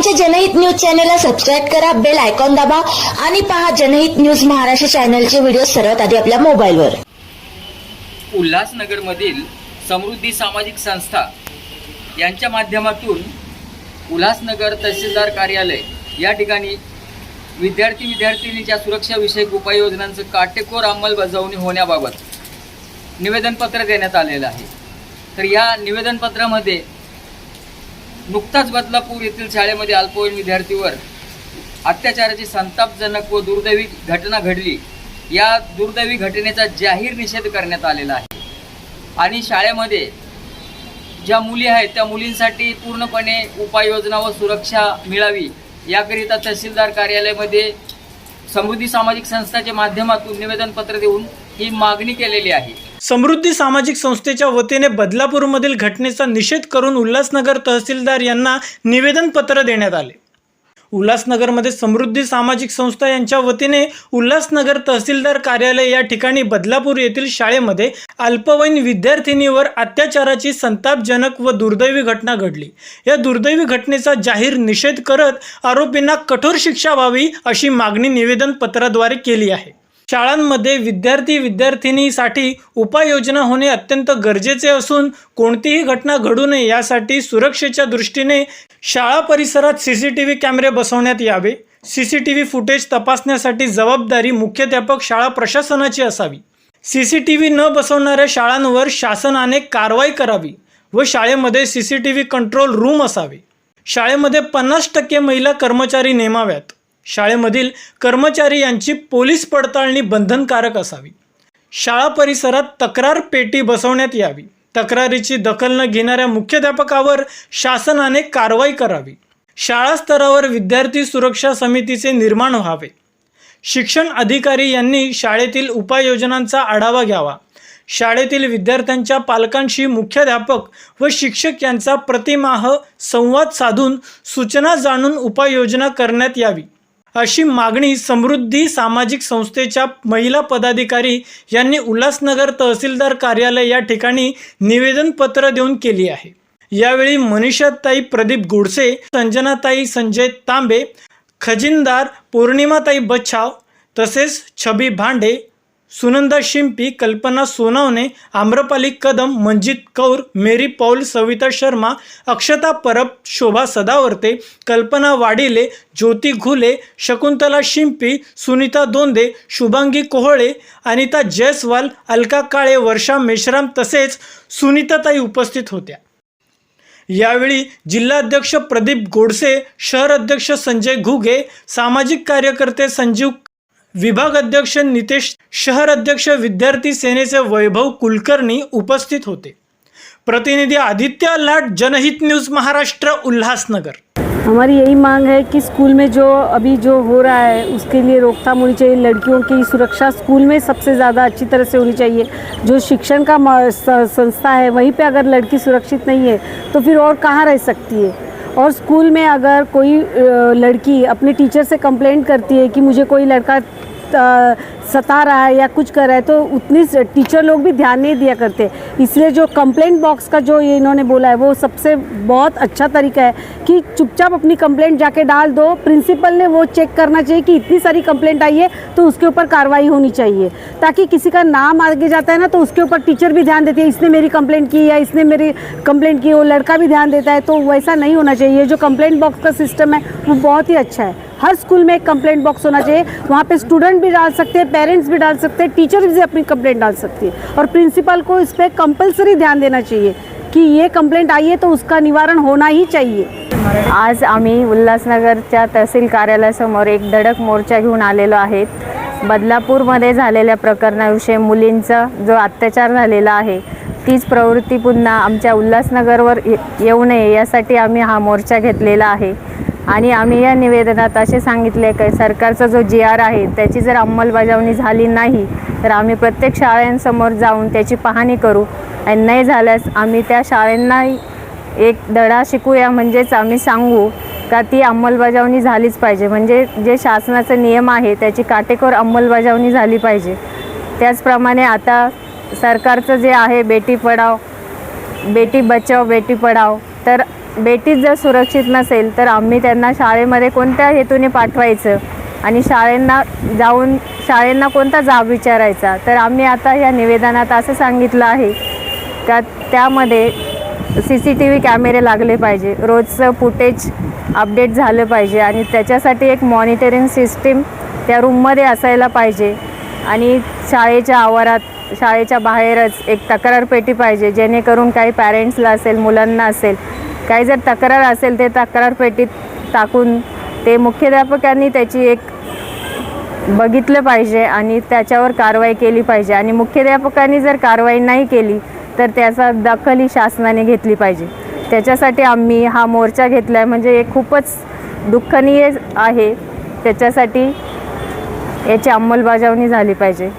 आमच्या जनहित न्यूज चॅनलला सबस्क्राईब करा बेल आयकॉन दाबा आणि पहा जनहित न्यूज महाराष्ट्र चॅनलचे व्हिडिओ सर्वात आधी आपल्या मोबाईलवर. उल्हासनगरमधील समृद्धी सामाजिक संस्था यांच्या माध्यमातून उल्हासनगर तहसीलदार कार्यालय या ठिकाणी विद्यार्थी विद्यार्थिनीच्या सुरक्षाविषयक उपाययोजनांचं काटेकोर अंमलबजावणी होण्याबाबत निवेदनपत्र देण्यात आलेलं आहे. तर या निवेदनपत्रामध्ये नुकताच बदलापूर येथील शाळेमध्ये अल्पवयीन विद्यार्थीवर अत्याचाराची संतापजनक व दुर्दैवी घटना घडली. या दुर्दैवी घटनेचा जाहीर निषेध करण्यात आलेला आहे. आणि शाळेमध्ये ज्या मुली आहेत त्या मुलींसाठी पूर्णपणे उपाययोजना व सुरक्षा मिळावी याकरिता तहसीलदार कार्यालयामध्ये समृद्धी सामाजिक संस्थाच्या माध्यमातून निवेदनपत्र देऊन ही मागणी केलेली आहे. समृद्धी सामाजिक संस्थेच्या वतीने बदलापूरमधील घटनेचा निषेध करून उल्हासनगर तहसीलदार यांना निवेदनपत्र देण्यात आले. उल्हासनगरमध्ये समृद्धी सामाजिक संस्था यांच्या वतीने उल्हासनगर तहसीलदार कार्यालय या ठिकाणी बदलापूर येथील शाळेमध्ये अल्पवयीन विद्यार्थिनीवर अत्याचाराची संतापजनक व दुर्दैवी घटना घडली. या दुर्दैवी घटनेचा जाहीर निषेध करत आरोपींना कठोर शिक्षा व्हावी अशी मागणी निवेदन पत्राद्वारे केली आहे. शाळांमध्ये विद्यार्थी विद्यार्थिनीसाठी उपाययोजना होणे अत्यंत गरजेचे असून कोणतीही घटना घडू नये यासाठी सुरक्षेच्या दृष्टीने शाळा परिसरात सी सी टी व्ही कॅमेरे बसवण्यात यावे. C C T V footage तपासण्यासाठी जबाबदारी मुख्याध्यापक शाळा प्रशासनाची असावी. सी सी टी व्ही न बसवणाऱ्या शाळांवर शासनाने कारवाई करावी व शाळेमध्ये C C T V control room असावे. शाळेमध्ये पन्नास टक्के महिला कर्मचारी नेमाव्यात. शाळेमधील कर्मचारी यांची पोलीस पडताळणी बंधनकारक असावी. शाळा परिसरात तक्रार पेटी बसवण्यात यावी. तक्रारीची दखल न घेणाऱ्या मुख्याध्यापकावर शासनाने कारवाई करावी. शाळा स्तरावर विद्यार्थी सुरक्षा समितीचे निर्माण व्हावे. शिक्षण अधिकारी यांनी शाळेतील उपाययोजनांचा आढावा घ्यावा. शाळेतील विद्यार्थ्यांच्या पालकांशी मुख्याध्यापक व शिक्षक यांचा प्रतिमाह संवाद साधून सूचना जाणून उपाययोजना करण्यात यावी. अशी मागणी समृद्धी सामाजिक संस्थेच्या महिला पदाधिकारी यांनी उल्हासनगर तहसीलदार कार्यालय या ठिकाणी निवेदनपत्र देऊन केली आहे. यावेळी मनीषाताई प्रदीप गोडसे संजनाताई संजय तांबे खजिनदार पौर्णिमाताई बच्छाव तसेच छबी भांडे सुनंदा शिंपी कल्पना सोनवणे आम्रपाली कदम मंजित कौर मेरी पौल सविता शर्मा अक्षता परब शोभा सदावर्ते कल्पना वाडिले ज्योती घुले शकुंतला शिंपी सुनीता दोंदे शुभांगी कोहळे अनिता जयस्वाल अलका काळे वर्षा मेश्राम तसेच सुनीताताई उपस्थित होत्या. यावेळी जिल्हाध्यक्ष प्रदीप गोडसे शहर अध्यक्ष संजय घुगे सामाजिक कार्यकर्ते संजीव विभाग अध्यक्ष नितेश, शहर अध्यक्ष विद्यार्थी सेनेचे वैभव कुलकर्णी उपस्थित होते. प्रतिनिधी आदित्य लाट, जनहित न्यूज़ महाराष्ट्र, उल्हासनगर. हमारी यही मांग है कि स्कूल में जो अभी जो हो रहा है, उसके लिए रोकथाम होनी चाहिए। लड़कियों की सुरक्षा स्कूल में सबसे ज़्यादा अच्छी तरह से होनी चाहिए। जो शिक्षण का संस्था है, वहीं पे अगर लड़की सुरक्षित नहीं है तो फिर और कहाँ रह सकती है? और स्कूल में अगर कोई लड़की अपने टीचर से कंप्लेंट करती है कि मुझे कोई लड़का सता रहा है या कुछ कर रहा है तो उतनी टीचर लोग भी ध्यान नहीं दिया करते। इसलिए जो कंप्लेंट बॉक्स का जो ये इन्होंने बोला है, वो सबसे बहुत अच्छा तरीका है कि चुपचाप अपनी कंप्लेंट जाके डाल दो। प्रिंसिपल ने वो चेक करना चाहिए कि इतनी सारी कंप्लेंट आई है तो उसके ऊपर कार्रवाई होनी चाहिए। ताकि किसी का नाम आगे जाता है ना तो उसके ऊपर टीचर भी ध्यान देती है, इसने मेरी कंप्लेंट की या इसने मेरी कंप्लेंट की, वो लड़का भी ध्यान देता है तो वैसा नहीं होना चाहिए। जो कंप्लेंट बॉक्स का सिस्टम है, वो बहुत ही अच्छा है। हर स्कूल में एक कंप्लेंट बॉक्स होना चाहिए। वहाँ पे स्टूडेंट भी डाल सकते हैं पेरेंट्स भी डाल सकते हैं टीचर भी अपनी कंप्लेंट डाल सकती है। और प्रिंसिपल को इस पर कंपलसरी ध्यान देना चाहिए कि ये कंप्लेंट आई है तो उसका निवारण होना ही चाहिए। आज आम्ही उल्हासनगरच्या तहसील कार्यालयासमोर एक धडक मोर्चा घेऊन आलेलो आहेत बदलापूरमध्ये झालेल्या प्रकरणाविषयी मुलींचा जो अत्याचार झालेला आहे तीच प्रवृत्ती पुन्हा आमच्या उल्हासनगरवर ये- येऊ नये यासाठी आम्ही हा मोर्चा घेतलेला आहे. आणि आम्ही या निवेदनात असे सांगितले की सरकारचा जो जी आर आहे त्याची जर अंमलबजावणी झाली नाही तर आम्ही प्रत्येक शाळांसमोर जाऊन त्याची पाहणी करू. आणि नाही झाल्यास आम्ही त्या शाळांना एक धडा शिकूया म्हणजेच आम्ही सांगू का ती अंमलबजावणी झालीच पाहिजे. म्हणजे जे शासनाचे नियम आहे त्याची काटेकोर अंमलबजावणी झाली पाहिजे. त्याचप्रमाणे आता सरकारचं जे आहे बेटी पढाव बेटी बचाव बेटी पढाव तर बेटीच जर सुरक्षित नसेल तर आम्ही त्यांना शाळेमध्ये कोणत्या हेतूने पाठवायचं? आणि शाळेंना जाऊन शाळेंना कोणता जाब विचारायचा? तर आम्ही आता या निवेदनात असं सांगितलं आहे. का त्यामध्ये सी सी टी व्ही कॅमेरे लागले पाहिजे. रोजचं फुटेज अपडेट झालं पाहिजे आणि त्याच्यासाठी एक मॉनिटरिंग सिस्टीम त्या रूममध्ये असायला पाहिजे. आणि शाळेच्या आवारात शाळेच्या बाहेरच एक तक्रार पेटी पाहिजे जेणेकरून काही पॅरेंट्सला असेल मुलांना असेल काही जर तक्रार असेल ते तक्रार पेटीत टाकून ते मुख्याध्यापकांनी त्याची एक बघितलं पाहिजे आणि त्याच्यावर कारवाई केली पाहिजे. आणि मुख्याध्यापकांनी जर कारवाई नाही केली तर त्याचा दखल ही शासनाने घेतली पाहिजे. त्याच्यासाठी आम्ही हा मोर्चा घेतला आहे म्हणजे हे खूपच दुःखनीय आहे. त्याच्यासाठी याची अंमलबजावणी झाली पाहिजे.